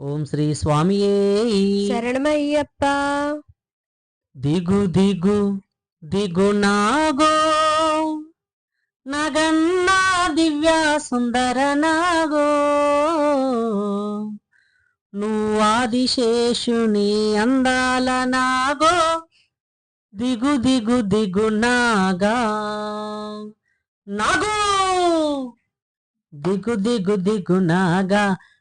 ఓం శ్రీ స్వామియే. శరణమయ్యప్ప. దిగు దిగు దిగు నాగో. నగన్నా దివ్య సుందర నాగో. నువ్వు ఆదిశేషుని అందాల నాగో. దిగు దిగు దిగు నాగా. నాగో. దిగు దిగు దిగు నాగా.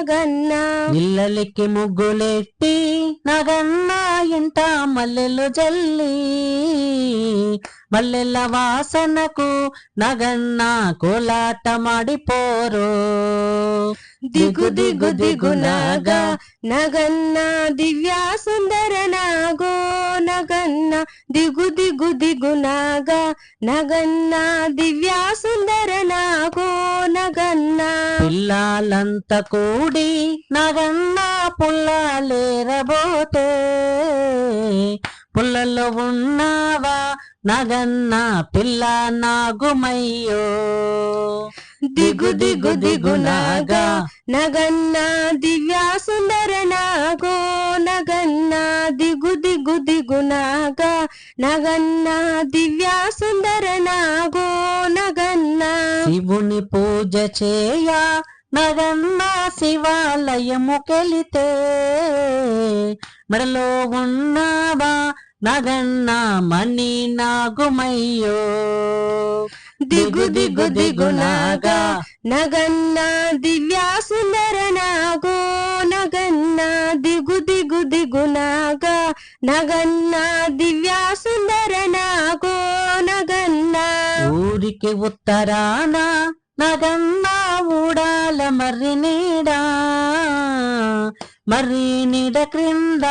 నగన్న. ఇల్లలికి ముగ్గులెట్టి నగన్న ఇంట మల్లెలు జల్లి. మల్లెల వాసనకు నగన్న కోలాట మాడిపోరు దిగు దిగు దిగు నాగ. నగన్న దివ్య సుందర నాగో. నగన్న దిగు దిగు దిగు నాగ. నగన్న దివ్య సుందర పిల్లలంతా కూడి నగన్న పుల్లలేరబోతే పుల్లలో ఉన్నావా నగన్న పిల్ల నాగుమయ్యో? దిగు దిగు దిగు నాగ. నగన్న దివ్య సుందర నాగో. నగన్న దిగు దిగు దిగు నాగ. నగన్న దివ్య సుందర నాగో. నగన్న శివుని పూజ చేయ నగన్న శివాలయముకెళితే మెడలో ఉన్నావా? నగన్న మణి నాగుమయ్యో దిగు దిగు దిగు నాగ. నగన్న దివ్య సుందర నాగో నగన్న దిగు దిగు దిగు నాగ. నగన్న దివ్య సుందర నాగో నగన్న. ఊరికి ఉత్తరాన నగన్న ఊడాల మర్రి నీడా మర్రి నీడ క్రింద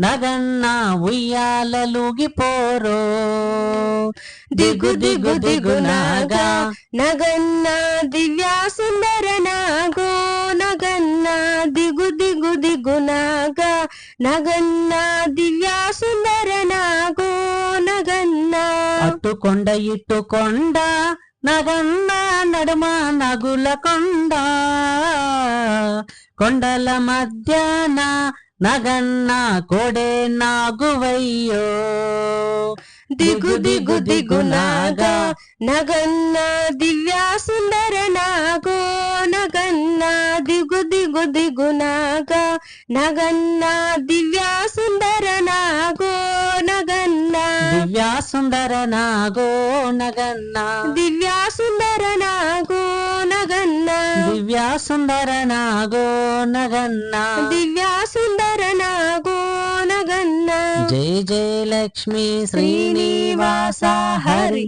నగన్న ఉయ్యాలలుగిపోరో దిగు దిగు దిగు నాగా నగన్న దివ్య సుందర నాగో నగన్న దిగు దిగు దిగు నాగా నగన్న దివ్య సుందర నాగో నగన్న. అట్టుకొండ ఇట్టుకొండ నగన్న నడుమ నగుల కొండ కొండల మధ్యాన నగన్న కోడే నాగువయ్యో. దిగు దిగు దిగు నాగ. నగన్న దివ్య సుందర నాగో నగన్న దిగు దిగు దిగు నాగ నగన్న దివ్య సుందర నాగో సుందర నాగో నగన్న దివ్య సుందర నాగో నగన్న దివ్య సుందర నాగో నగన్న దివ్య సుందర నాగో నగన్న జయ జయ లక్ష్మీ శ్రీనివాస హరి